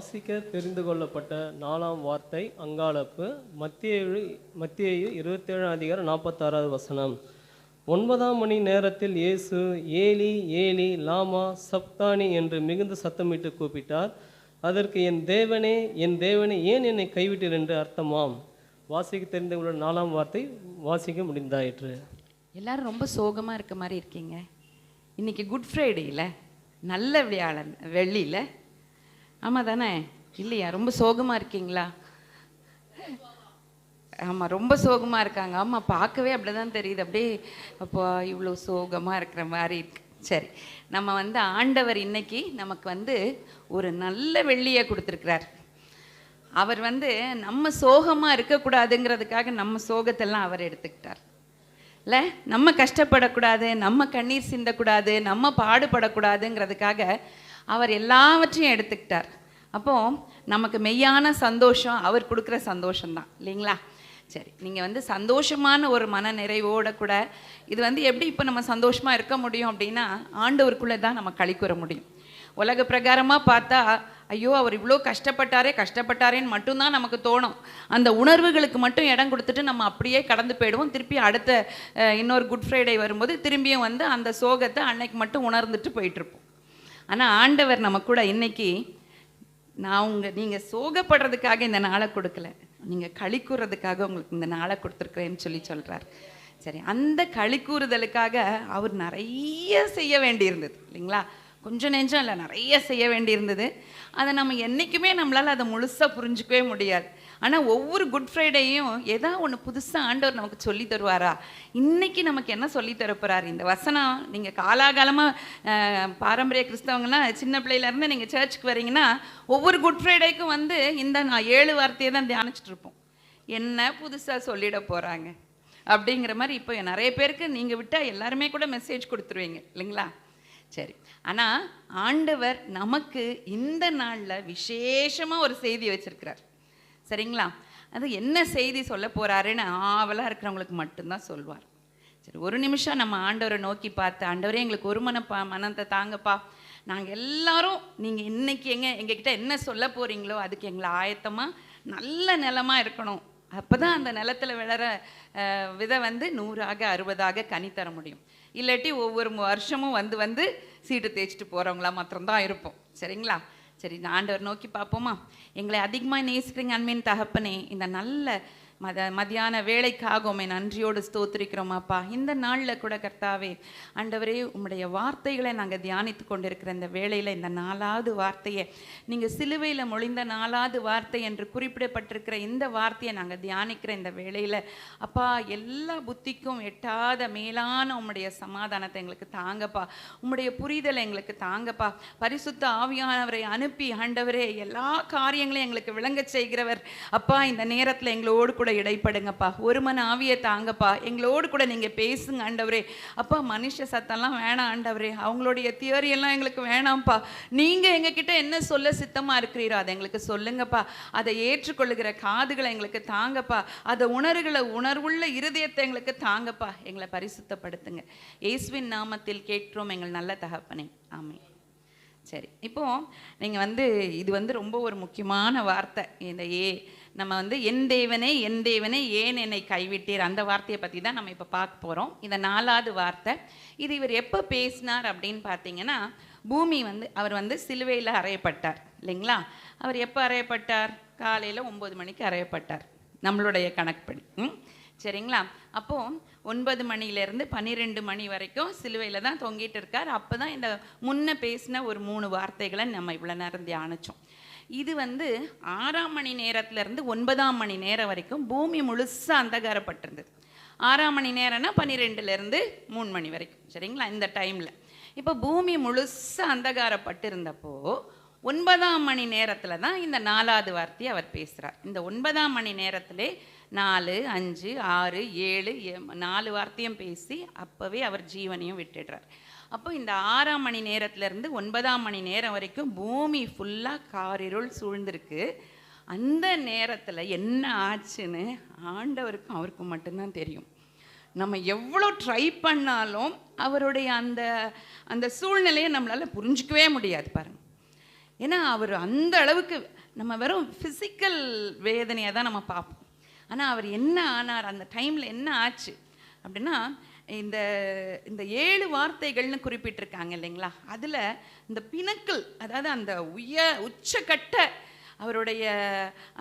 வாசிக்க தெரிந்து கொள்ளப்பட்ட நாலாம் வார்த்தை அங்காளப்பு மத்திய மத்திய இருபத்தேழாம் அதிகாரம் நாற்பத்தாறாவது வசனம். ஒன்பதாம் மணி நேரத்தில் இயேசு ஏலி ஏலி லாமா சப்தானி என்று மிகுந்த சத்தமிட்டு கூப்பிட்டார். அதற்கு என் தேவனே என் தேவனே ஏன் என்னை கைவிட்டீர்? என்று அர்த்தமாம். வாசிக்க தெரிந்து கொள்ள நாலாம் வார்த்தை வாசிக்க முடிந்தாயிற்று. எல்லாரும் ரொம்ப சோகமாக இருக்க மாதிரி இருக்கீங்க. இன்னைக்கு குட் ஃப்ரைடேயில் நல்ல வியாழன் வெள்ளியில் ஆமாம் தானே இல்லையா? ரொம்ப சோகமாக இருக்கீங்களா? ஆமாம் ரொம்ப சோகமாக இருக்காங்க. ஆமாம் பார்க்கவே அப்படி தான் தெரியுது. அப்படியே அப்போ இவ்வளோ சோகமாக இருக்கிற மாதிரி இருக்கு. சரி நம்ம வந்து ஆண்டவர் இன்னைக்கு நமக்கு வந்து ஒரு நல்ல வெள்ளியை கொடுத்துருக்கிறார். அவர் வந்து நம்ம சோகமாக இருக்கக்கூடாதுங்கிறதுக்காக நம்ம சோகத்தெல்லாம் அவர் எடுத்துக்கிட்டார். இல்லை? நம்ம கஷ்டப்படக்கூடாது நம்ம கண்ணீர் சிந்தக்கூடாது நம்ம பாடுபடக்கூடாதுங்கிறதுக்காக அவர் எல்லாவற்றையும் எடுத்துக்கிட்டார். அப்போது நமக்கு மெய்யான சந்தோஷம் அவர் கொடுக்குற சந்தோஷம்தான். இல்லைங்களா? சரி நீங்கள் வந்து சந்தோஷமான ஒரு மன நிறைவோட கூட இது வந்து எப்படி இப்போ நம்ம சந்தோஷமாக இருக்க முடியும் அப்படின்னா ஆண்டவருக்குள்ளே தான் நம்ம கழிக்குற முடியும். உலக பிரகாரமாக பார்த்தா ஐயோ அவர் இவ்வளோ கஷ்டப்பட்டாரே கஷ்டப்பட்டாரேன்னு மட்டும்தான் நமக்கு தோணும். அந்த உணர்வுகளுக்கு மட்டும் இடம் கொடுத்துட்டு நம்ம அப்படியே கடந்து போயிடுவோம். திருப்பி அடுத்த இன்னொரு குட் ஃப்ரைடே வரும்போது திரும்பியும் வந்து அந்த சோகத்தை அன்னைக்கு மட்டும் உணர்ந்துட்டு போயிட்டுருப்போம் ஆனால் ஆண்டவர் நம்ம கூட இன்னைக்கு நான் உங்கள் நீங்கள் சோகப்படுறதுக்காக இந்த நாளை கொடுக்கல. நீங்கள் களி கூறுறதுக்காக உங்களுக்கு இந்த நாளை கொடுத்துருக்குறேன்னு சொல்லி சொல்கிறார் சரி அந்த களி கூறுதலுக்காக அவர் நிறைய செய்ய வேண்டியிருந்தது இல்லைங்களா? கொஞ்சம் நெஞ்சம் இல்லை நிறைய செய்ய வேண்டியிருந்தது. அதை நம்ம என்றைக்குமே நம்மளால் அதை முழுசாக புரிஞ்சுக்கவே முடியாது. ஆனால் ஒவ்வொரு குட் ஃப்ரைடேயும் ஏதா ஒன்று புதுசாக ஆண்டவர் நமக்கு சொல்லி தருவாரா? இன்றைக்கி நமக்கு என்ன சொல்லி தரப்போகிறார் இந்த வசனம் நீங்கள் காலாகாலமாக பாரம்பரிய கிறிஸ்தவங்கன்னா சின்ன பிள்ளையிலேருந்து நீங்கள் சர்ச்சுக்கு வரீங்கன்னா ஒவ்வொரு குட் ஃப்ரைடேக்கும் வந்து இந்த நான் ஏழு வார்த்தையை தான் தியானிச்சுட்டு இருப்போம். என்ன புதுசாக சொல்லிட போகிறாங்க அப்படிங்கிற மாதிரி இப்போ நிறைய பேருக்கு நீங்கள் விட்டால் எல்லாருமே கூட மெசேஜ் கொடுத்துருவீங்க இல்லைங்களா? சரி. ஆனால் ஆண்டவர் நமக்கு இந்த நாளில் விசேஷமாக ஒரு செய்தி வச்சுருக்கிறார். சரிங்களா? அது என்ன செய்தி சொல்ல போகிறாருன்னு ஆவலாக இருக்கிறவங்களுக்கு மட்டும்தான் சொல்வார். சரி ஒரு நிமிஷம் நம்ம ஆண்டவரை நோக்கி பார்த்து ஆண்டவரே எங்களுக்கு ஒரு மனப்பா மனத்தை தாங்கப்பா. நாங்கள் எல்லாரும் நீங்கள் இன்னைக்கு எங்கே எங்ககிட்ட என்ன சொல்ல போகிறீங்களோ அதுக்கு எங்களை ஆயத்தமாக நல்ல நிலமாக இருக்கணும். அப்போ தான் அந்த நிலத்துல விளற விதை வந்து நூறாக அறுபதாக கனி தர முடியும். இல்லாட்டி ஒவ்வொரு வருஷமும் வந்து வந்து சீட்டு தேய்ச்சிட்டு போகிறவங்களா மாத்திரம்தான் இருப்போம். சரிங்களா? சரி இந்த ஆண்டவர் நோக்கி பார்ப்போமா? எங்களை அதிகமாக நேசிக்கிறீங்க அன்பின் தகப்பனே இந்த நல்ல மத மதியான வேலைக்காக உம்மை நன்றியோடு ஸ்தோத்திரிக்கிறோமாப்பா இந்த நாளில் கூட கர்த்தாவே ஆண்டவரே உம்முடைய வார்த்தைகளை நாங்கள் தியானித்து கொண்டிருக்கிற இந்த வேளையில் இந்த நாலாவது வார்த்தையை நீங்கள் சிலுவையில் மொழிந்த நாலாவது வார்த்தை என்று குறிப்பிடப்பட்டிருக்கிற இந்த வார்த்தையை நாங்கள் தியானிக்கிற இந்த வேளையில் அப்பா எல்லா புத்திக்கும் எட்டாத மேலான உம்முடைய சமாதானத்தை எங்களுக்கு தாங்கப்பா. உம்முடைய புரிதலை எங்களுக்கு தாங்கப்பா. பரிசுத்த ஆவியானவரை அனுப்பி ஆண்டவரே எல்லா காரியங்களையும் எங்களுக்கு விளங்க செய்கிறவர். அப்பா இந்த நேரத்தில் எங்களோடு கூட இடைப்படுங்கப்பா. ஒரு மன ஆவியை தாங்கப்பா. எங்களோடு கூட நீங்கள் பேசுங்க ஆண்டவரே. அப்பா மனுஷ சத்தம்லாம் வேணாம் ஆண்டவரே. அவங்களுடைய தியரியெல்லாம் எங்களுக்கு வேணாம்ப்பா. நீங்கள் எங்ககிட்ட என்ன சொல்ல சித்தமாக இருக்கிறீரோ அதை எங்களுக்கு சொல்லுங்கப்பா. அதை ஏற்றுக்கொள்ளுகிற காதுகளை எங்களுக்கு தாங்கப்பா. அதை உணர்களை உணர்வுள்ள இருதயத்தை எங்களுக்கு தாங்கப்பா. எங்களை பரிசுத்தப்படுத்துங்க. இயேசுவின் நாமத்தில் கேட்கிறோம். எங்கள் நல்ல தகப்பனே. ஆமே சரி இப்போ நீங்கள் வந்து இது வந்து ரொம்ப ஒரு முக்கியமான வார்த்தை. இந்த ஏ நம்ம வந்து என் தேவனே என் தேவனே ஏன் என்னை கைவிட்டீர்? அந்த வார்த்தையை பற்றி தான் நம்ம இப்போ பார்க்க போகிறோம் இந்த நாலாவது வார்த்தை இது இவர் எப்போ பேசினார் அப்படின்னு பார்த்தீங்கன்னா பூமி வந்து அவர் வந்து சிலுவையில் அறையப்பட்டார் இல்லைங்களா? அவர் எப்போ அறையப்பட்டார்? காலையில் ஒம்பது மணிக்கு அறையப்பட்டார் நம்மளுடைய கணக்குப்படி. ம்? சரிங்களா? அப்போது ஒன்பது மணிலேருந்து பன்னிரெண்டு மணி வரைக்கும் சிலுவையில் தான் தொங்கிட்டு இருக்கார். அப்போ தான் இந்த முன்ன பேசின ஒரு மூணு வார்த்தைகளை நம்ம இவ்வளோ நேரம் தியானிச்சோம். இது வந்து ஆறாம் மணி நேரத்திலேருந்து ஒன்பதாம் மணி நேரம் வரைக்கும் பூமி முழுசாக அந்தகாரப்பட்டிருந்தது. ஆறாம் மணி நேரம்னா பன்னிரெண்டுலேருந்து மூணு மணி வரைக்கும். சரிங்களா? இந்த டைமில் இப்போ பூமி முழுசாக அந்தகாரப்பட்டிருந்தப்போ ஒன்பதாம் மணி நேரத்தில் தான் இந்த நாலாவது வார்த்தையை அவர் பேசுகிறார் இந்த ஒன்பதாம் மணி நேரத்திலே நாலு அஞ்சு ஆறு ஏழு நாலு வார்த்தையும் பேசி அப்போவே அவர் ஜீவனையும் விட்டுடுறார். அப்போ இந்த ஆறாம் மணி நேரத்துலேருந்து ஒன்பதாம் மணி நேரம் வரைக்கும் பூமி ஃபுல்லாக காரிருள் சூழ்ந்திருக்கு. அந்த நேரத்தில் என்ன ஆச்சுன்னு ஆண்டவருக்கும் அவருக்கும் மட்டும்தான் தெரியும். நம்ம எவ்வளோ ட்ரை பண்ணாலும் அவருடைய அந்த அந்த சூழ்நிலையை நம்மளால் புரிஞ்சிக்கவே முடியாது பாருங்கள் ஏன்னா அவர் அந்த அளவுக்கு நம்ம வெறும் ஃபிசிக்கல் வேதனையை தான் நம்ம பார்ப்போம். ஆனால் அவர் என்ன ஆனார்? அந்த டைமில் என்ன ஆச்சு? அப்படின்னா இந்த இந்த ஏழு வார்த்தைகள்னு குறிப்பிட்டிருக்காங்க இல்லைங்களா? அதில் இந்த பிணக்கல் அதாவது அந்த உய உச்சக்கட்ட அவருடைய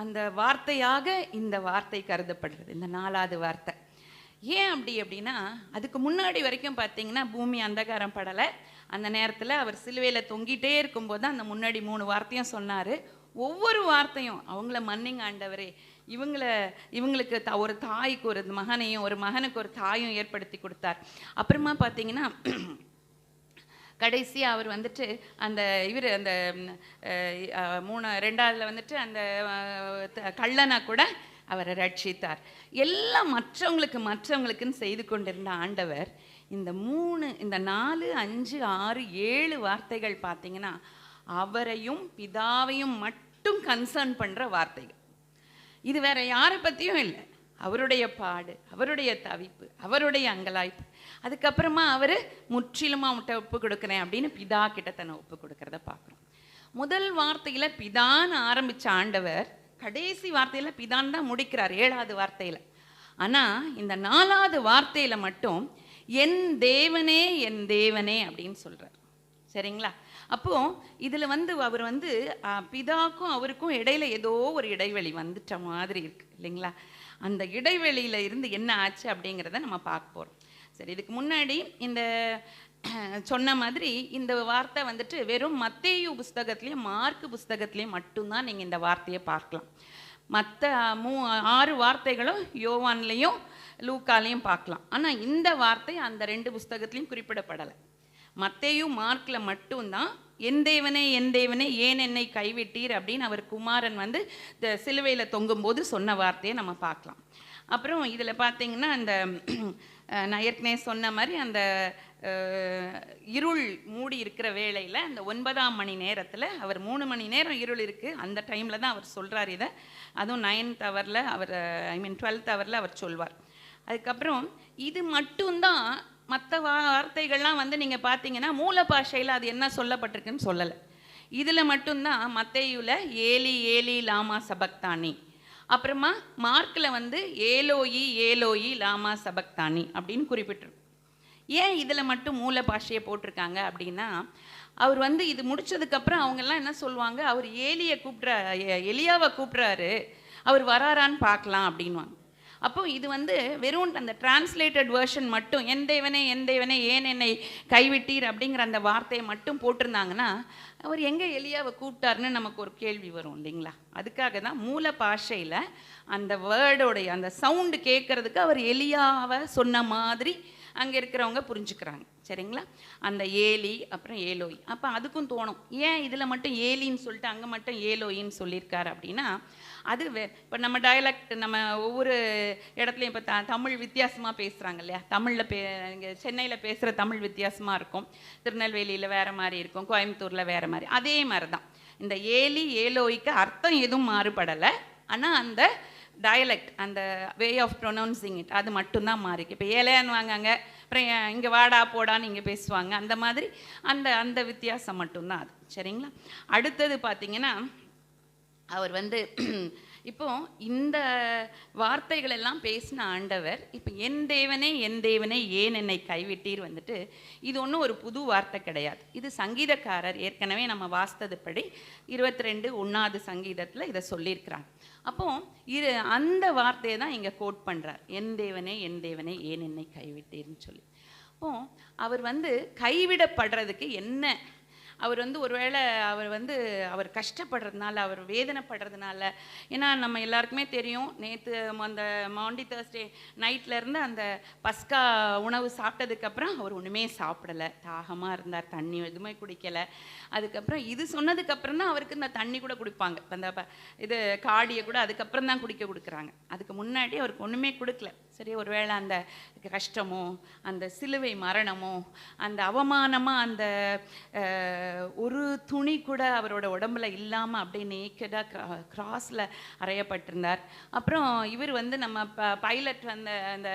அந்த வார்த்தையாக இந்த வார்த்தை கருதப்படுறது இந்த நாலாவது வார்த்தை. ஏன் அப்படி அப்படின்னா அதுக்கு முன்னாடி வரைக்கும் பார்த்தீங்கன்னா பூமி அந்தகாரம் படலை. அந்த நேரத்தில் அவர் சிலுவையில் தொங்கிட்டே இருக்கும்போது தான் அந்த முன்னாடி மூணு வார்த்தையும் சொன்னார். ஒவ்வொரு வார்த்தையும் அவங்கள மன்னிங்க ஆண்டவரே இவங்களை இவங்களுக்கு த ஒரு தாய்க்கு ஒரு மகனையும் ஒரு மகனுக்கு ஒரு தாயும் ஏற்படுத்தி கொடுத்தார். அப்புறமா பார்த்தீங்கன்னா கடைசி அவர் வந்துட்டு அந்த இவர் அந்த மூணு ரெண்டாவதுல வந்துட்டு அந்த கள்ளனா த- கூட அவரை ரட்சித்தார். எல்லாம் மற்றவங்களுக்கு மற்றவங்களுக்குன்னு செய்து கொண்டிருந்த ஆண்டவர் இந்த மூணு இந்த நாலு அஞ்சு ஆறு ஏழு வார்த்தைகள் பார்த்தீங்கன்னா அவரையும் பிதாவையும் மட்டும் கன்சர்ன் பண்ணுற வார்த்தைகள். இது வேற யாரை பற்றியும் இல்லை. அவருடைய பாடு அவருடைய தவிப்பு அவருடைய அங்கலாய்ப்பு. அதுக்கப்புறமா அவர் முற்றிலுமா முட்டை ஒப்பு கொடுக்குறேன் அப்படின்னு பிதா கிட்ட தன்னை ஒப்பு கொடுக்கறத பார்க்குறோம். முதல் வார்த்தையில் பிதான்னு ஆரம்பிச்ச ஆண்டவர் கடைசி வார்த்தையில் பிதான் தான் முடிக்கிறார் ஏழாவது வார்த்தையில். ஆனால் இந்த நாலாவது வார்த்தையில் மட்டும் என் தேவனே என் தேவனே அப்படின்னு சொல்கிறார் சரிங்களா? அப்போது இதில் வந்து அவர் வந்து பிதாக்கும் அவருக்கும் இடையில ஏதோ ஒரு இடைவெளி வந்துட்ட மாதிரி இருக்குது இல்லைங்களா? அந்த இடைவெளியில் இருந்து என்ன ஆச்சு அப்படிங்கிறத நம்ம பார்க்க போகிறோம் சரி இதுக்கு முன்னாடி இந்த சொன்ன மாதிரி இந்த வார்த்தை வந்துட்டு வெறும் மத்தேயு புஸ்தகத்துலேயும் மார்க் புஸ்தகத்துலேயும் மட்டும்தான் நீங்கள் இந்த வார்த்தையை பார்க்கலாம். மற்ற மூ ஆறு வார்த்தைகளும் யோவான்லேயும் லூக்காலையும் பார்க்கலாம். ஆனால் இந்த வார்த்தை அந்த ரெண்டு புஸ்தகத்துலேயும் குறிப்பிடப்படலை. மத்தையும் மார்க்கில் மட்டும்தான் என் தேவனே என் தேவனே ஏன் என்னை கைவிட்டீர்? அப்படின்னு அவர் குமாரன் வந்து இந்த சிலுவையில் தொங்கும்போது சொன்ன வார்த்தையை நம்ம பார்க்கலாம். அப்புறம் இதில் பார்த்தீங்கன்னா அந்த அஹ், நான் ஏற்கனவே சொன்ன மாதிரி அந்த இருள் மூடி இருக்கிற வேளையில் அந்த ஒன்பதாம் மணி நேரத்தில் அவர் மூணு மணி நேரம் இருள் இருக்குது அந்த டைமில் தான் அவர் சொல்கிறார் இதை. அதுவும் நைன்த் ஹவரில் அவர் ஐ மீன் டுவெல்த் ஹவரில் அவர் சொல்வார். அதுக்கப்புறம் இது மட்டும்தான் மற்ற வார்த்தைகள்லாம் வந்து நீங்கள் பார்த்தீங்கன்னா மூல பாஷையில் அது என்ன சொல்லப்பட்டிருக்குன்னு சொல்லலை. இதில் மட்டும்தான் மத்தையுல ஏலி ஏலி லாமா சபக்தானி. அப்புறமா மார்க்கில் வந்து ஏலோயி ஏலோயி லாமா சபக்தானி அப்படின்னு குறிப்பிட்டிருக்கும். ஏன் இதில் மட்டும் மூல பாஷையை போட்டிருக்காங்க அப்படின்னா அவர் வந்து இது முடிச்சதுக்கப்புறம் அவங்கெல்லாம் என்ன சொல்லுவாங்க அவர் ஏலியை கூப்பிட்ற எலியாவை கூப்பிட்றாரு அவர் வராரான்னு பார்க்கலாம் அப்படின்வாங்க அப்போ இது வந்து வெறும் அந்த டிரான்ஸ்லேட்டட் வேர்ஷன் மட்டும் என் தேவனே என் தேவனே ஏன் என்னை கைவிட்டீர்? அப்படிங்கிற அந்த வார்த்தையை மட்டும் போட்டிருந்தாங்கன்னா அவர் எங்கே எலியாவை கூப்பிட்டாருன்னு நமக்கு ஒரு கேள்வி வரும் இல்லைங்களா? அதுக்காக தான் மூல பாஷையில் அந்த வேர்டோடைய அந்த சவுண்டு கேட்கறதுக்கு அவர் எலியாவை சொன்ன மாதிரி அங்கே இருக்கிறவங்க புரிஞ்சுக்கிறாங்க. சரிங்களா? அந்த ஏலி அப்புறம் ஏலோய். அப்போ அதுக்கும் தோணும். ஏன் இதில் மட்டும் ஏலின்னு சொல்லிட்டு அங்கே மட்டும் ஏலோயின்னு சொல்லியிருக்காரு அப்படின்னா அது வே இப்போ நம்ம டயலக்ட் நம்ம ஒவ்வொரு இடத்துலையும் இப்போ த தமிழ் வித்தியாசமாக பேசுகிறாங்க இல்லையா? தமிழில் பே இங்கே சென்னையில் பேசுகிற தமிழ் வித்தியாசமாக இருக்கும். திருநெல்வேலியில் வேறு மாதிரி இருக்கும். கோயம்புத்தூரில் வேறு மாதிரி. அதே மாதிரி தான் இந்த ஏலி ஏலோய்க்கு அர்த்தம் எதுவும் மாறுபடலை. ஆனால் அந்த டயலெக்ட் அந்த வே ஆஃப் ப்ரொனவுன்சிங் இட் அது மட்டும்தான் மாறிக்கு இப்போ ஏழையான்னு வாங்காங்க அப்புறம் இங்கே வாடா போடான்னு இங்கே பேசுவாங்க. அந்த மாதிரி அந்த அந்த வித்தியாசம் மட்டும்தான் அது. சரிங்களா? அடுத்தது பார்த்தீங்கன்னா அவர் வந்து இப்போ இந்த வார்த்தைகள் எல்லாம் பேசின ஆண்டவர் இப்போ என் தேவனே என் தேவனே ஏன் என்னை கைவிட்டீர் வந்துட்டு இது ஒன்றும் ஒரு புது வார்த்தை கிடையாது. இது சங்கீதக்காரர் ஏற்கனவே நம்ம வாசித்ததுப்படி இருபத்தி ரெண்டு ஒன்றாவது சங்கீதத்தில் இதை சொல்லியிருக்கிறாங்க அப்போ இரு அந்த வார்த்தையை தான் இங்கே கோட் பண்ணுறார் என் தேவனே என் தேவனே ஏன் என்னை கைவிட்டீர்னு சொல்லி. அப்போ அவர் வந்து கைவிடப்படுறதுக்கு என்ன அவர் வந்து ஒருவேளை அவர் வந்து அவர் கஷ்டப்படுறதுனால அவர் வேதனைப்படுறதுனால ஏன்னா நம்ம எல்லாருக்குமே தெரியும் நேற்று அந்த மாண்டி தேர்ஸ்டே இருந்து அந்த பஸ்கா உணவு சாப்பிட்டதுக்கப்புறம் அவர் ஒன்றுமே சாப்பிடலை. தாகமாக இருந்தார் தண்ணி எதுவுமே குடிக்கலை. அதுக்கப்புறம் இது சொன்னதுக்கப்புறம் தான் அவருக்கு இந்த தண்ணி கூட கொடுப்பாங்க. அந்த இது காடியை கூட அதுக்கப்புறம் தான் குடிக்க கொடுக்குறாங்க. அதுக்கு முன்னாடி அவருக்கு ஒன்றுமே கொடுக்கல. சரி ஒருவேளை அந்த கஷ்டமோ அந்த சிலுவை மரணமோ அந்த அவமானமாக அந்த ஒரு துணி கூட அவரோட உடம்புல இல்லாமல் அப்படியே நேக்கடாக கிராஸில் அறையப்பட்டிருந்தார். அப்புறம் இவர் வந்து நம்ம ப பைலட் அந்த அந்த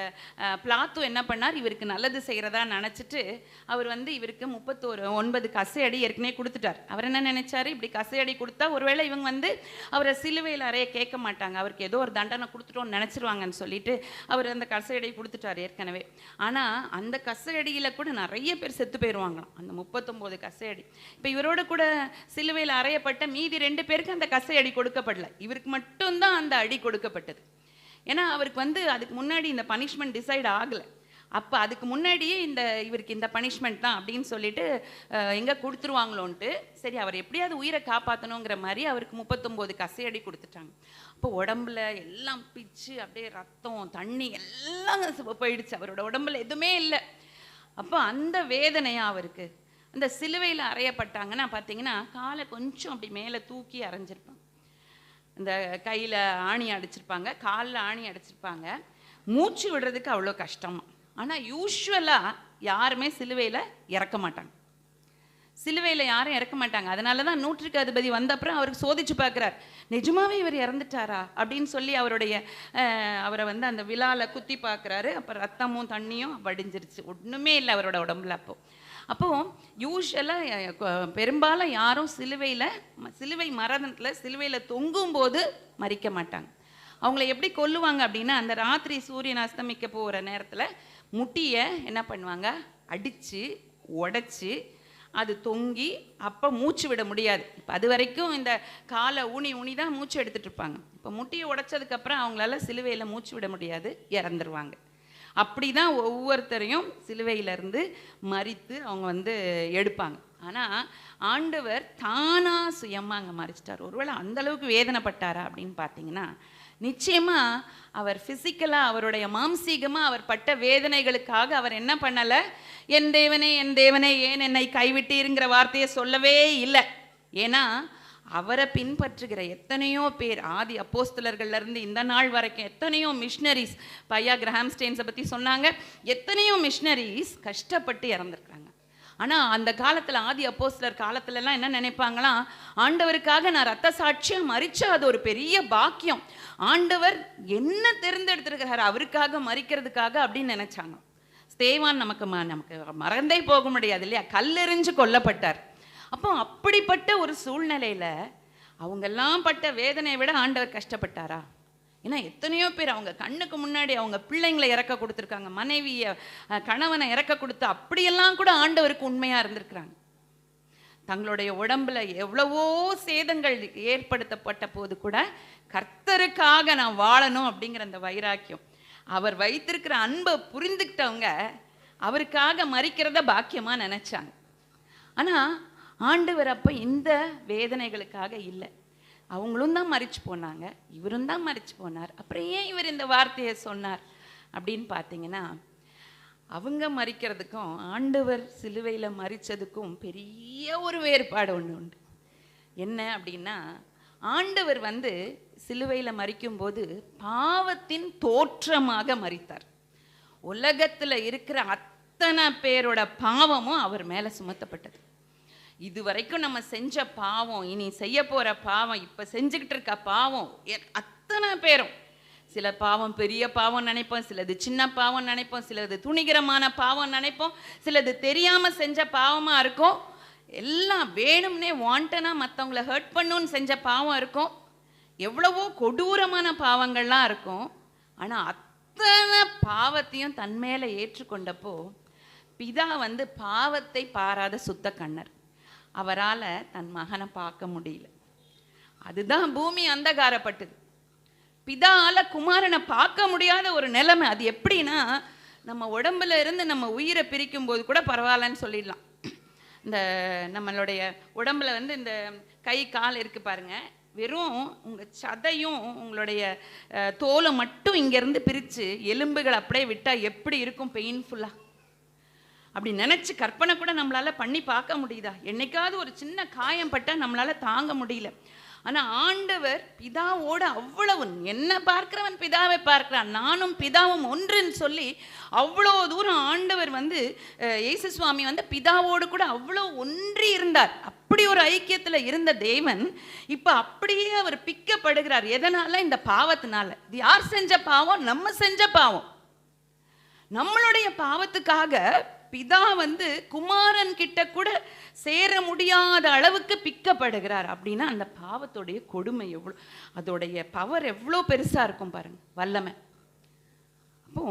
பிளாத்து என்ன பண்ணார்? இவருக்கு நல்லது செய்கிறதா நினச்சிட்டு அவர் வந்து இவருக்கு முப்பத்தோரு ஒன்பது கசையடி ஏற்கனவே கொடுத்துட்டார். அவர் என்ன நினைச்சாரு? இப்படி கசையடி கொடுத்தா ஒருவேளை இவங்க வந்து அவரை சிலுவையில் அறைய கேட்க மாட்டாங்க. அவருக்கு ஏதோ ஒரு தண்டனை கொடுத்துட்டோம்னு நினச்சிருவாங்கன்னு சொல்லிட்டு அவர் அந்த கசையடி கொடுத்துட்டார் ஏற்கனவே. ஆனால் அந்த கசையடியில் கூட நிறைய பேர் செத்து போயிடுவாங்களாம் அந்த முப்பத்தொம்போது கசையடி இப்போ இவரோட கூட சிலுவையில் அறையப்பட்ட மீதி ரெண்டு பேருக்கு அந்த கசை அடி கொடுக்கப்படல. இவருக்கு மட்டும்தான் அந்த அடி கொடுக்கப்பட்டது. ஏன்னா அவருக்கு வந்து அதுக்கு முன்னாடி இந்த பனிஷ்மெண்ட் டிசைட் ஆகலை. அப்போ அதுக்கு முன்னாடியே இந்த இவருக்கு இந்த பனிஷ்மெண்ட் தான் அப்படின்னு சொல்லிட்டு எங்கே கொடுத்துருவாங்களோன்ட்டு சரி அவர் எப்படியாவது உயிரை காப்பாற்றணுங்கிற மாதிரி அவருக்கு முப்பத்தொம்போது கசையடி கொடுத்துட்டாங்க. அப்போ உடம்புல எல்லாம் பிச்சு அப்படியே ரத்தம் தண்ணி எல்லாம் போயிடுச்சு அவரோட உடம்புல எதுவுமே இல்லை. அப்போ அந்த வேதனையா அவருக்கு அந்த சிலுவையில் அறையப்பட்டாங்கன்னா பார்த்தீங்கன்னா காலை கொஞ்சம் அப்படி மேலே தூக்கி அரைஞ்சிருப்பாங்க. இந்த கையில் ஆணி அடிச்சிருப்பாங்க காலில் ஆணி அடிச்சிருப்பாங்க. மூச்சு விடுறதுக்கு அவ்வளோ கஷ்டமா. ஆனால் யூஸ்வலாக யாருமே சிலுவையில் இறக்க மாட்டாங்க. சிலுவையில் யாரும் இறக்க மாட்டாங்க. அதனால தான் நூற்றுக்கு அதிபதி வந்த அப்புறம் அவருக்கு சோதிச்சு பார்க்குறார். நிஜமாவே இவர் இறந்துட்டாரா? அப்படின்னு சொல்லி அவருடைய அவரை வந்து அந்த விழாவில் குத்தி பார்க்குறாரு. அப்போ ரத்தமும் தண்ணியும் வடிஞ்சிருச்சு. ஒன்றுமே இல்லை அவரோட உடம்புல அப்போது அப்போ யூஸ்வலாக பெரும்பாலும் யாரும் சிலுவையில் சிலுவை மரணத்தில் சிலுவையில் தொங்கும் போது மறிக்க மாட்டாங்க. அவங்கள எப்படி கொல்லுவாங்க அப்படின்னா அந்த ராத்திரி சூரியன் அஸ்தமிக்க போகிற நேரத்தில் முட்டியை என்ன பண்ணுவாங்க? அடித்து உடச்சி அது தொங்கி அப்போ மூச்சு விட முடியாது. இப்போ அது வரைக்கும் இந்த காலை ஊனி ஊனி தான் மூச்சு எடுத்துகிட்டு இருப்பாங்க. இப்போ முட்டியை உடைச்சதுக்கப்புறம் அவங்களால சிலுவையில் மூச்சு விட முடியாது இறந்துருவாங்க. அப்படி தான் ஒவ்வொருத்தரையும் சிலுவையிலேருந்து மறித்து அவங்க வந்து எடுப்பாங்க. ஆனால் ஆண்டவர் தானாக சுயமாக அங்கே மறிச்சிட்டார். ஒருவேளை அந்தளவுக்கு வேதனைப்பட்டாரா அப்படின்னு பார்த்தீங்கன்னா நிச்சயமாக அவர் ஃபிசிக்கலாக அவருடைய மாம்சீகமாக அவர் பட்ட வேதனைகளுக்காக அவர் என்ன பண்ணலை? என் தேவனே என் தேவனே ஏன் என்னை கைவிட்டீருங்கிற வார்த்தையை சொல்லவே இல்லை. ஏன்னா அவரை பின்பற்றுகிற எத்தனையோ பேர் ஆதி அப்போஸ்தலர்கள்லேருந்து இந்த நாள் வரைக்கும் எத்தனையோ மிஷினரிஸ் பையா கிரஹாம் ஸ்டெயின்ஸை பற்றி சொன்னாங்க. எத்தனையோ மிஷினரிஸ் கஷ்டப்பட்டு இறந்துருக்காங்க ஆனால் அந்த காலத்தில் ஆதி அப்போஸ்தலர் காலத்துலலாம் என்ன நினைப்பாங்களாம் ஆண்டவருக்காக நான் ரத்த சாட்சியாக மறிச்சா அது ஒரு பெரிய பாக்கியம். ஆண்டவர் என்ன தேர்ந்தெடுத்திருக்கிறார் அவருக்காக மறிக்கிறதுக்காக அப்படின்னு நினச்சாங்க. ஸ்தேவான் நமக்கு ம- நமக்கு மறந்தே போக முடியாது இல்லையா? கல்லெறிஞ்சு கொல்லப்பட்டார். அப்போ அப்படிப்பட்ட ஒரு சூழ்நிலையில் அவங்கெல்லாம் பட்ட வேதனையை விட ஆண்டவர் கஷ்டப்பட்டாரா? ஏன்னா எத்தனையோ பேர் அவங்க கண்ணுக்கு முன்னாடி அவங்க பிள்ளைங்களை இறக்க கொடுத்துருக்காங்க மனைவியை கணவனை இறக்க கொடுத்து அப்படியெல்லாம் கூட ஆண்டவருக்கு உண்மையாக இருந்திருக்கிறாங்க. தங்களுடைய உடம்புல எவ்வளவோ சேதங்கள் ஏற்படுத்தப்பட்ட போது கூட கர்த்தருக்காக நான் வாழணும் அப்படிங்கிற அந்த வைராக்கியம். அவர் வைத்திருக்கிற அன்பை புரிந்துக்கிட்டவங்க அவருக்காக மறிக்கிறத பாக்கியமாக நினச்சாங்க. ஆனால் ஆண்டவர் அப்போ இந்த வேதனைகளுக்காக இல்லை. அவங்களும் தான் மறிச்சு போனாங்க இவரும் தான் மறிச்சு போனார். அப்புறம் ஏன் இவர் இந்த வார்த்தையை சொன்னார்? அப்படின்னு பார்த்தீங்கன்னா அவங்க மறிக்கிறதுக்கும் ஆண்டவர் சிலுவையில் மறித்ததுக்கும் பெரிய ஒரு வேறுபாடு ஒன்று உண்டு. என்ன அப்படின்னா ஆண்டவர் வந்து சிலுவையில் மறிக்கும்போது பாவத்தின் தோற்றமாக மறித்தார் உலகத்தில் இருக்கிற அத்தனை பேரோட பாவமும் அவர் மேலே சுமத்தப்பட்டது. இது வரைக்கும் நம்ம செஞ்ச பாவம் இனி செய்ய போகிற பாவம் இப்போ செஞ்சுக்கிட்டு இருக்க பாவம் அத்தனை பேரும். சில பாவம் பெரிய பாவம் நினைப்போம் சிலது சின்ன பாவம் நினைப்போம் சிலது துணிகரமான பாவம் நினைப்போம் சிலது தெரியாமல் செஞ்ச பாவமாக இருக்கும். எல்லாம் வேணும்னே வாண்டனாக மற்றவங்கள ஹர்ட் பண்ணுன்னு செஞ்ச பாவம் இருக்கும். எவ்வளவோ கொடூரமான பாவங்கள்லாம் இருக்கும். ஆனால் அத்தனை பாவத்தையும் தன் ஏற்றுக்கொண்டப்போ பிதா வந்து பாவத்தை பாராத சுத்த கண்ணர். அவரால் தன் மகனை பார்க்க முடியல. அதுதான் பூமி அந்தகாரப்பட்டது. பிதால குமாரனை பார்க்க முடியாத ஒரு நிலைமை. அது எப்படின்னா நம்ம உடம்புல இருந்து நம்ம உயிரை பிரிக்கும் போது கூட பரவாயில்லன்னு சொல்லிடலாம். இந்த நம்மளுடைய உடம்புல வந்து இந்த கை கால் இருக்கு பாருங்க. வெறும் உங்கள் சதையும் உங்களுடைய தோலை மட்டும் இங்கேருந்து பிரித்து எலும்புகள் அப்படியே விட்டால் எப்படி இருக்கும்? பெயின்ஃபுல்லாக அப்படி நினச்சி கற்பனை கூட நம்மளால பண்ணி பார்க்க முடியுதா? என்னைக்காவது ஒரு சின்ன காயம் பட்டா நம்மளால தாங்க முடியல. ஆனால் ஆண்டவர் பிதாவோடு அவ்வளவு என்ன பார்க்கிறவன் பிதாவை பார்க்கிறான்? நானும் பிதாவும் ஒன்றுன்னு சொல்லி அவ்வளோ தூரம் ஆண்டவர் வந்து இயேசு சுவாமி வந்து பிதாவோடு கூட அவ்வளோ ஒன்றி இருந்தார். அப்படி ஒரு ஐக்கியத்தில் இருந்த தேவன் இப்போ அப்படியே அவர் பிக்கப்படுகிறார். எதனால? இந்த பாவத்தினால. இது யார் செஞ்ச பாவம்? நம்ம செஞ்ச பாவம். நம்மளுடைய பாவத்துக்காக பிதா வந்து குமாரன் கிட்ட கூட சேர முடியாத அளவுக்கு பிக்கப்படுகிறார். அப்படின்னா அந்த பாவத்துடைய கொடுமை எவ்வளோ அதோடைய பவர் எவ்வளோ பெருசா இருக்கும் பாருங்க வல்லமை. அப்போ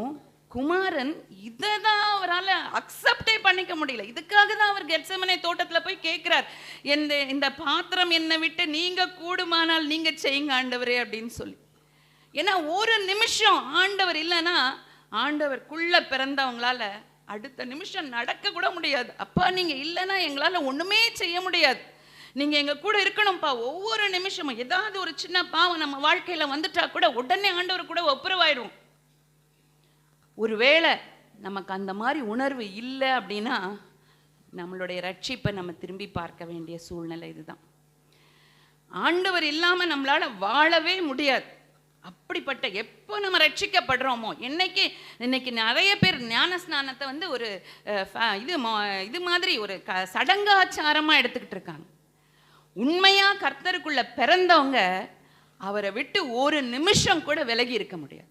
குமாரன் இதை தான் அவரால் அக்செப்டே பண்ணிக்க முடியல. இதுக்காக தான் அவர் கெட்சமனை தோட்டத்தில் போய் கேட்குறார் எந்த இந்த பாத்திரம் என்னை விட்டு நீங்க கூடுமானால் நீங்க செய்யுங்க ஆண்டவரே அப்படின்னு சொல்லி. ஏன்னா ஒரு நிமிஷம் ஆண்டவர் இல்லைன்னா ஆண்டவருக்குள்ள பிறந்தவங்களால அடுத்த நிமிஷம் நடக்க கூட முடியாது. அப்பா நீங்க இல்லைன்னா எங்களால ஒண்ணுமே செய்ய முடியாது. நீங்க எங்க கூட இருக்கணும்ப்பா ஒவ்வொரு நிமிஷமும் ஏதாவது ஒரு சின்ன பாவம் நம்ம வாழ்க்கையில வந்துட்டா கூட உடனே ஆண்டவர் கூட ஒப்புரவாயிடும் ஒருவேளை நமக்கு அந்த மாதிரி உணர்வு இல்லை அப்படின்னா நம்மளுடைய ரட்சிப்பை நம்ம திரும்பி பார்க்க வேண்டிய சூழ்நிலை இதுதான். ஆண்டவர் இல்லாம நம்மளால வாழவே முடியாது. அப்படிப்பட்ட எப்போ நம்ம ரட்சிக்கப்படுறோமோ இன்னைக்கு இன்னைக்கு நிறைய பேர் ஞான ஸ்நானத்தை வந்து ஒரு ஃப- இது மா- இது மாதிரி ஒரு க சடங்காச்சாரமாக எடுத்துக்கிட்டு இருக்காங்க. உண்மையாக கர்த்தருக்குள்ள பிறந்தவங்க அவரை விட்டு ஒரு நிமிஷம் கூட விலகி இருக்க முடியாது.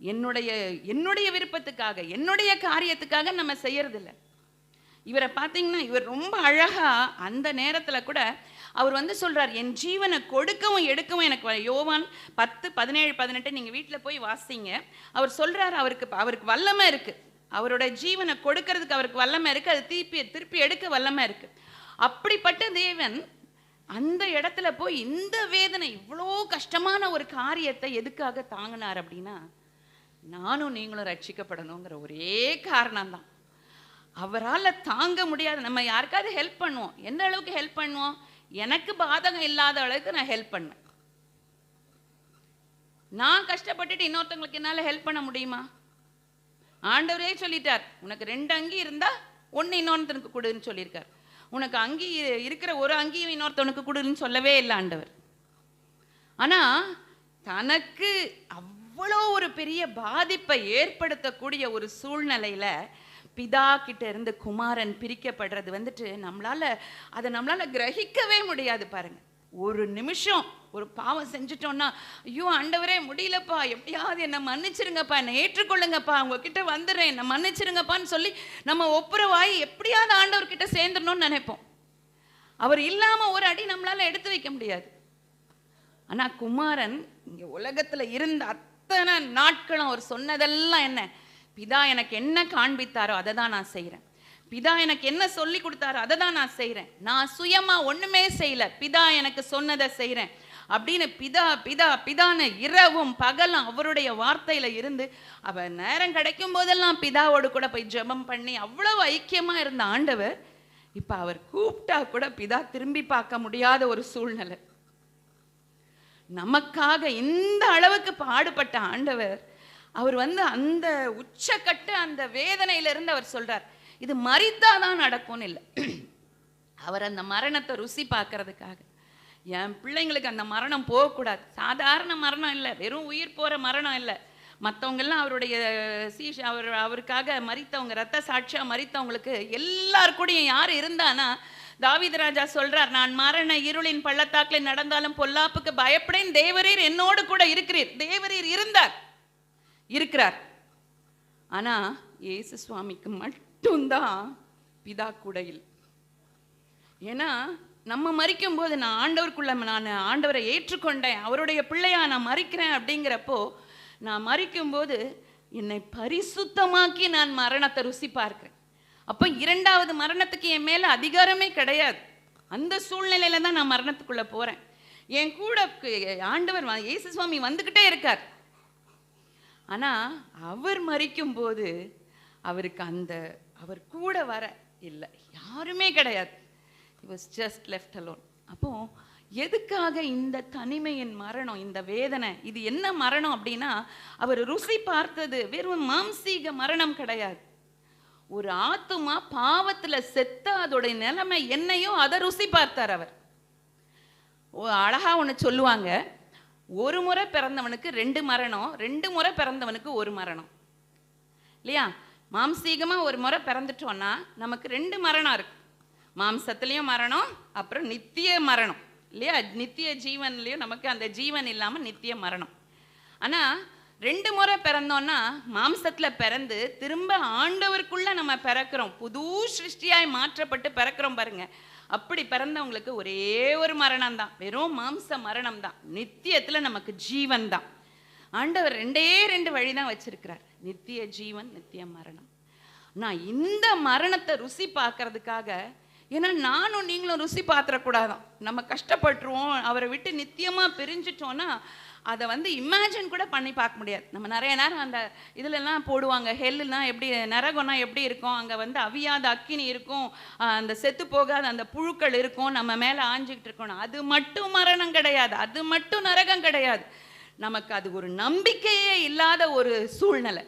என்னுடைய என்னுடைய விருப்பத்துக்காக என்னுடைய காரியத்துக்காக நம்ம செய்யறதில்ல. இவரை பார்த்தீங்கன்னா இவர் ரொம்ப அழகா அந்த நேரத்தில் கூட அவர் வந்து சொல்கிறார் என் ஜீவனை கொடுக்கவும் எடுக்கவும் எனக்கு யோவான் பத்து பதினேழு பதினெட்டு நீங்கள் வீட்டில் போய் வாசிங்க. அவர் சொல்கிறார் அவருக்கு அவருக்கு வல்லமை இருக்குது அவரோட ஜீவனை கொடுக்கறதுக்கு அவருக்கு வல்லமை இருக்குது அது திருப்பி திருப்பி எடுக்க வல்லமை இருக்குது அப்படிப்பட்ட தேவன் அந்த இடத்துல போய் இந்த வேதனை இவ்வளோ கஷ்டமான ஒரு காரியத்தை எதுக்காக தாங்கினார் அப்படின்னா நானும் நீங்களும் ரட்சிக்கப்படணுங்கிற ஒரே காரணம்தான். அவரால் தாங்க முடியாது. நம்ம யாருக்காவது ஹெல்ப் பண்ணுவோம். எந்த அளவுக்கு ஹெல்ப் பண்ணுவோம்? எனக்கு பாதகம் இல்லாத அளவுக்கு நான் ஹெல்ப் பண்ணேன். நான் கஷ்டப்பட்டுட்டு இன்னொருத்தவங்களுக்கு என்னால் ஹெல்ப் பண்ண முடியுமா? ஆண்டவரே சொல்லிட்டார் உனக்கு ரெண்டு அங்கி இருந்தா ஒன்று இன்னொருத்தனுக்கு கொடுன்னு சொல்லியிருக்கார். உனக்கு அங்கி இருக்கிற ஒரு அங்கியும் இன்னொருத்தவனுக்கு கொடுன்னு சொல்லவே இல்லை ஆண்டவர். ஆனா தனக்கு அவ்வளோ ஒரு பெரிய பாதிப்பை ஏற்படுத்தக்கூடிய ஒரு சூழ்நிலையில பிதா கிட்ட இருந்து குமாரன் பிரிக்கப்படுறது வந்துட்டு நம்மளால அதை நம்மளால கிரகிக்கவே முடியாது பாருங்க. ஒரு நிமிஷம் ஒரு பாவம் செஞ்சுட்டோம்னா ஐயோ ஆண்டவரே முடியலப்பா எப்படியாவது என்னை மன்னிச்சிருங்கப்பா என்னை ஏற்றுக்கொள்ளுங்கப்பா உங்ககிட்ட வந்துடுறேன் என்னை மன்னிச்சிருங்கப்பான்னு சொல்லி நம்ம ஒப்புரவாயி எப்படியாவது ஆண்டவர்கிட்ட சேர்ந்துடணும்னு நினைப்போம். அவர் இல்லாமல் ஒரு அடி நம்மளால எடுத்து வைக்க முடியாது. ஆனால் குமாரன் இங்கே உலகத்தில் இருந்த அத்தனை நாட்களும் அவர் சொன்னதெல்லாம் என்ன? பிதா எனக்கு என்ன காண்பித்தாரோ அதை தான் நான் செய்கிறேன் பிதா எனக்கு என்ன சொல்லி கொடுத்தாரோ அதை தான் நான் செய்கிறேன் நான் சுயமா ஒண்ணுமே செய்யல. பிதா எனக்கு சொன்னதை செய்கிறேன் அப்படின்னு பிதா பிதா பிதான்னு இரவும் பகலும் அவருடைய வார்த்தையில இருந்து அவ நேரம் கிடைக்கும் போதெல்லாம் பிதாவோடு கூட போய் ஜெபம் பண்ணி அவ்வளவு ஐக்கியமா இருந்த ஆண்டவர் இப்ப அவர் கூப்பிட்டா கூட பிதா திரும்பி பார்க்க முடியாத ஒரு சூழ்நிலை. நமக்காக இந்த அளவுக்கு பாடுபட்ட ஆண்டவர் அவர் வந்து அந்த உச்சக்கட்டு அந்த வேதனையில இருந்து அவர் சொல்றார் இது மறித்தாதான் நடக்கும்னு இல்லை. அவர் அந்த மரணத்தை ருசி பார்க்கறதுக்காக. என் பிள்ளைங்களுக்கு அந்த மரணம் போகக்கூடாது. சாதாரண மரணம் இல்லை வெறும் உயிர் போகிற மரணம் இல்லை. மற்றவங்கெல்லாம் அவருடைய சீஷ அவர் அவருக்காக மறித்தவங்க ரத்த சாட்சியாக மறித்தவங்களுக்கு எல்லார் கூடயும் யார் இருந்தானா தாவித ராஜா சொல்றார் நான் மரண இருளின் பள்ளத்தாக்கில் நடந்தாலும் பொல்லாப்புக்கு பயப்படேன். தேவரீர் என்னோடு கூட இருக்கிறீர். தேவரீர் இருந்தார். இருக்கிறார். ஆனால் இயேசு சுவாமிக்கு மட்டும்தான் பிதா குடையில் ஏன்னா நம்ம மறிக்கும் போது நான் ஆண்டவருக்குள்ள நான் ஆண்டவரை ஏற்றுக்கொண்டேன் அவருடைய பிள்ளையா நான் மறிக்கிறேன் அப்படிங்கிறப்போ நான் மறிக்கும் போது என்னை பரிசுத்தமாக்கி நான் மரணத்தை ருசி பார்க்கிறேன். அப்போ இரண்டாவது மரணத்துக்கு என் மேலே அதிகாரமே கிடையாது. அந்த சூழ்நிலையில தான் நான் மரணத்துக்குள்ளே போகிறேன் என் கூட ஆண்டவர் இயேசு சுவாமி வந்துக்கிட்டே இருக்கார். ஆனா அவர் மறிக்கும் போது அவருக்கு அந்த அவர் கூட வர இல்லை யாருமே கிடையாது. It was just left alone அப்போ எதுக்காக இந்த தனிமையின் மரணம் இந்த வேதனை இது என்ன மரணம் அப்படின்னா அவர் ருசி பார்த்தது வெறும் மாம்சீக மரணம் கிடையாது. ஒரு ஆத்துமா பாவத்தில் செத்த அதோடைய நிலைமை என்னையோ அதை ருசி பார்த்தார் அவர். அழகா ஒன்று சொல்லுவாங்க. ஒரு முறை பிறந்தவனுக்கு ரெண்டு மரணம் ரெண்டு முறை பிறந்தவனுக்கு ஒரு மரணம். இல்லையா? மாம்சீகமா ஒரு முறை பிறந்துட்டோன்னா நமக்கு ரெண்டு மரணம் இருக்கு. மாம்சத்துலேயும் மரணம் அப்புறம் நித்திய மரணம். இல்லையா? நித்திய ஜீவன்லேயும் நமக்கு அந்த ஜீவன் இல்லாமல் நித்திய மரணம். ஆனா ரெண்டு முறை பிறந்தோன்னா மாம்சத்துல பிறந்து திரும்ப ஆண்டவருக்குள்ள நம்ம பிறக்கிறோம். புது சிருஷ்டியாய் மாற்றப்பட்டு பிறக்கிறோம் பாருங்க. அப்படி பிறந்தவங்களுக்கு ஒரே ஒரு மரணம் தான் வெறும் மாம்ச மரணம் தான் நித்தியத்துல நமக்கு ஜீவன் தான் ஆண்டவர் ரெண்டே ரெண்டு வழி தான் வச்சிருக்கிறார். நித்திய ஜீவன் நித்திய மரணம். நான் இந்த மரணத்தை ருசி பார்க்கறதுக்காக ஏன்னா நானும் நீங்களும் ருசி பார்த்துடக்கூடாதான் நம்ம கஷ்டப்பட்டுருவோம் அவரை விட்டு நித்தியமா பிரிஞ்சிட்டோன்னா அதை வந்து இமேஜின் கூட பண்ணி பார்க்க முடியாது. நம்ம நிறைய நேரம் அந்த இதுலலாம் போடுவாங்க ஹெல்லுலாம் எப்படி நரகம்னா எப்படி இருக்கும்? அங்கே வந்து அவியாத அக்கினி இருக்கும். அந்த செத்து போகாத அந்த புழுக்கள் இருக்கும். நம்ம மேலே ஆஞ்சிக்கிட்டு இருக்கணும். அது மட்டும் மரணம் கிடையாது. அது மட்டும் நரகம் கிடையாது. நமக்கு அது ஒரு நம்பிக்கையே இல்லாத ஒரு சூழ்நிலை.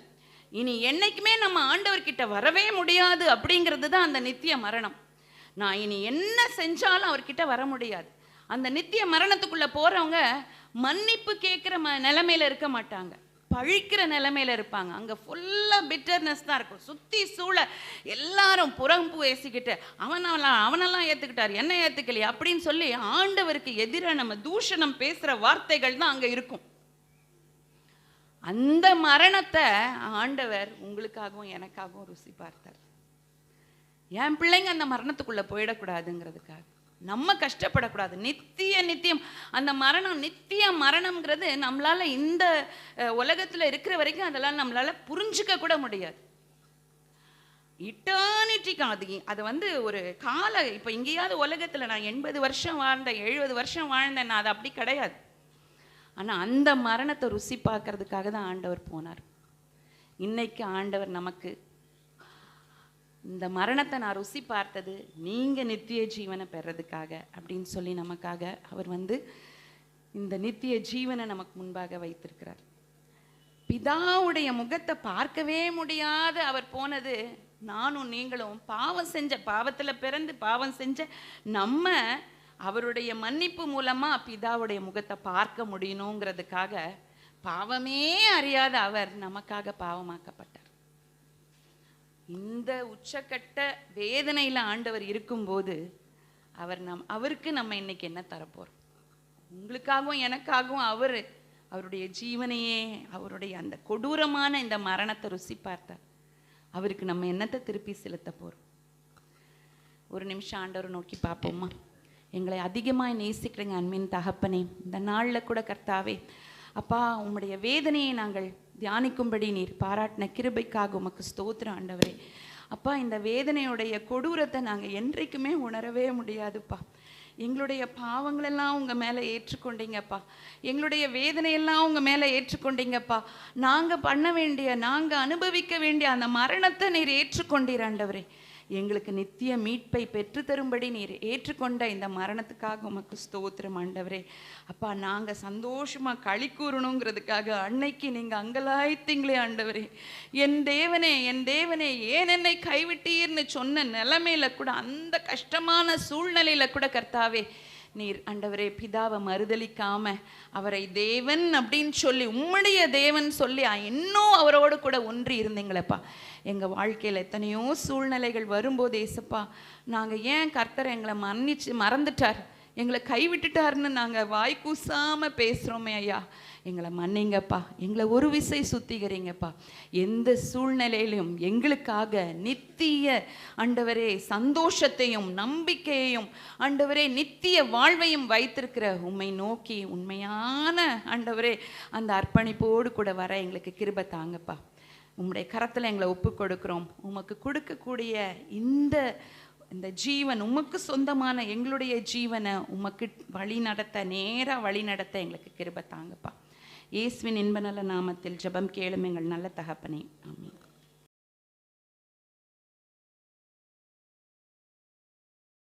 இனி என்னைக்குமே நம்ம ஆண்டவர்கிட்ட வரவே முடியாது அப்படிங்கிறது தான் அந்த நித்திய மரணம். நான் இனி என்ன செஞ்சாலும் அவர்கிட்ட வர முடியாது. அந்த நித்திய மரணத்துக்குள்ளே போகிறவங்க மன்னிப்பு கேட்குற ம நிலமையில இருக்க மாட்டாங்க. பழிக்கிற நிலமையில இருப்பாங்க. அங்கே ஃபுல்லாக பிட்டர்னஸ் தான் இருக்கும். சுற்றி சூழ எல்லாரும் புறம்பு பேசிக்கிட்டு அவனெல்லாம் அவனெல்லாம் ஏற்றுக்கிட்டார் என்ன ஏற்றுக்கலையே அப்படின்னு சொல்லி ஆண்டவருக்கு எதிராக நம்ம தூஷணம் பேசுகிற வார்த்தைகள் தான் அங்கே இருக்கும். அந்த மரணத்தை ஆண்டவர் உங்களுக்காகவும் எனக்காகவும் ருசி பார்த்தார். என் பிள்ளைங்க அந்த மரணத்துக்குள்ளே போயிடக்கூடாதுங்கிறதுக்காக. நம்ம கஷ்டப்படக்கூடாது. நித்திய நித்தியம். அந்த மரணம் நித்திய மரணம்ங்கிறது நம்மளால் இந்த உலகத்தில் இருக்கிற வரைக்கும் அதெல்லாம் நம்மளால் புரிஞ்சிக்க கூட முடியாது. இட்டர்னிட்டிக்கு அது அது வந்து ஒரு கால இப்போ எங்கேயாவது உலகத்தில் நான் எண்பது வருஷம் வாழ்ந்தேன் எழுபது வருஷம் வாழ்ந்தேன் நான் அது அப்படி கிடையாது. ஆனால் அந்த மரணத்தை ருசி பார்க்கறதுக்காக தான் ஆண்டவர் போனார். இன்னைக்கு ஆண்டவர் நமக்கு இந்த மரணத்தை நான் ருசி பார்த்தது நீங்கள் நித்திய ஜீவனை பெறதுக்காக அப்படின்னு சொல்லி நமக்காக அவர் வந்து இந்த நித்திய ஜீவனை நமக்கு முன்பாக வைத்திருக்கிறார். பிதாவுடைய முகத்தை பார்க்கவே முடியாத அவர் போனது நானும் நீங்களும் பாவம் செஞ்ச பாவத்தில் பிறந்து பாவம் செஞ்ச நம்ம அவருடைய மன்னிப்பு மூலமாக பிதாவுடைய முகத்தை பார்க்க முடியணுங்கிறதுக்காக பாவமே அறியாத அவர் நமக்காக பாவமாக்கப்பட்டார். இந்த உச்சக்கட்ட வேதனையில் ஆண்டவர் இருக்கும்போது அவர் நம் அவருக்கு நம்ம இன்னைக்கு என்ன தரப்போறோம்? உங்களுக்காகவும் எனக்காகவும் அவர் அவருடைய ஜீவனையே அவருடைய அந்த கொடூரமான இந்த மரணத்தை ருசி பார்த்தார். அவருக்கு நம்ம என்னத்தை திருப்பி செலுத்த போறோம்? ஒரு நிமிஷம் ஆண்டவரை நோக்கி பார்ப்போம்மா எங்களை அதிகமாக நேசிக்கிறேங்க அன்பின் தகப்பனே. இந்த நாளில் கூட கர்த்தாவே அப்பா உம்முடைய வேதனையை நாங்கள் தியானிக்கும்படி நீர் பாராட்டின கிருபைக்காக உமக்கு ஸ்தோத்திரம் ஆண்டவரே. அப்பா இந்த வேதனையுடைய கொடூரத்தை நாங்கள் என்றைக்குமே உணரவே முடியாதுப்பா. எங்களுடைய பாவங்களெல்லாம் உங்கள் மேலே ஏற்றுக்கொண்டீங்கப்பா. எங்களுடைய வேதனையெல்லாம் உங்கள் மேலே ஏற்றுக்கொண்டீங்கப்பா. நாங்கள் பண்ண வேண்டிய நாங்கள் அனுபவிக்க வேண்டிய அந்த மரணத்தை நீர் ஏற்றுக்கொண்டீர் ஆண்டவரே. எங்களுக்கு நித்திய மீட்பை பெற்று தரும்படி நீர் ஏற்றுக்கொண்ட இந்த மரணத்துக்காக உமக்கு ஸ்தோத்திரம் ஆண்டவரே. அப்பா நாங்கள் சந்தோஷமாக களி கூறணுங்கிறதுக்காக அன்னைக்கு நீங்கள் அங்கலாய்த்தீங்களே ஆண்டவரே. என் தேவனே என் தேவனே ஏன் என்னை கைவிட்டீர்னு சொன்ன நிலைமையில கூட அந்த கஷ்டமான சூழ்நிலையில கூட கர்த்தாவே நீர் ஆண்டவரே பிதாவை மறுதலிக்காம அவரை தேவன் அப்படின்னு சொல்லி உம்முடைய தேவன் சொல்லி இன்னும் அவரோடு கூட ஒன்றி இருந்தீங்களேப்பா. எங்கள் வாழ்க்கையில் எத்தனையோ சூழ்நிலைகள் வரும்போது ஏசப்பா நாங்கள் ஏன் கர்த்தர் எங்களை மன்னிச்சு மறந்துட்டார்? எங்களை கைவிட்டுட்டாருன்னு நாங்கள் வாய் கூசாம பேசுகிறோமே ஐயா. எங்களை மன்னிங்கப்பா. எங்களை ஒரு விசை சுத்திகரிங்கப்பா. எந்த சூழ்நிலையிலும் எங்களுக்காக நித்திய ஆண்டவரே சந்தோஷத்தையும் நம்பிக்கையையும் ஆண்டவரே நித்திய வாழ்வையும் வைத்திருக்கிற உம்மை நோக்கி உண்மையான ஆண்டவரே அந்த அர்ப்பணிப்போடு கூட வர எங்களுக்கு கிருப தாங்கப்பா. உம்முடைய கரத்தில் எங்களை ஒப்பு கொடுக்குறோம். உமக்கு கொடுக்கக்கூடிய இந்த இந்த ஜீவன் உமக்கு சொந்தமான எங்களுடைய ஜீவனை உமக்கு வழி நடத்த நேராக வழி நடத்த எங்களுக்கு கிருப தாங்கப்பா. இயேசுவின் இன்பநல நாமத்தில் ஜெபம் கேளும் எங்கள் நல்ல தகப்பனே. ஆமீன்.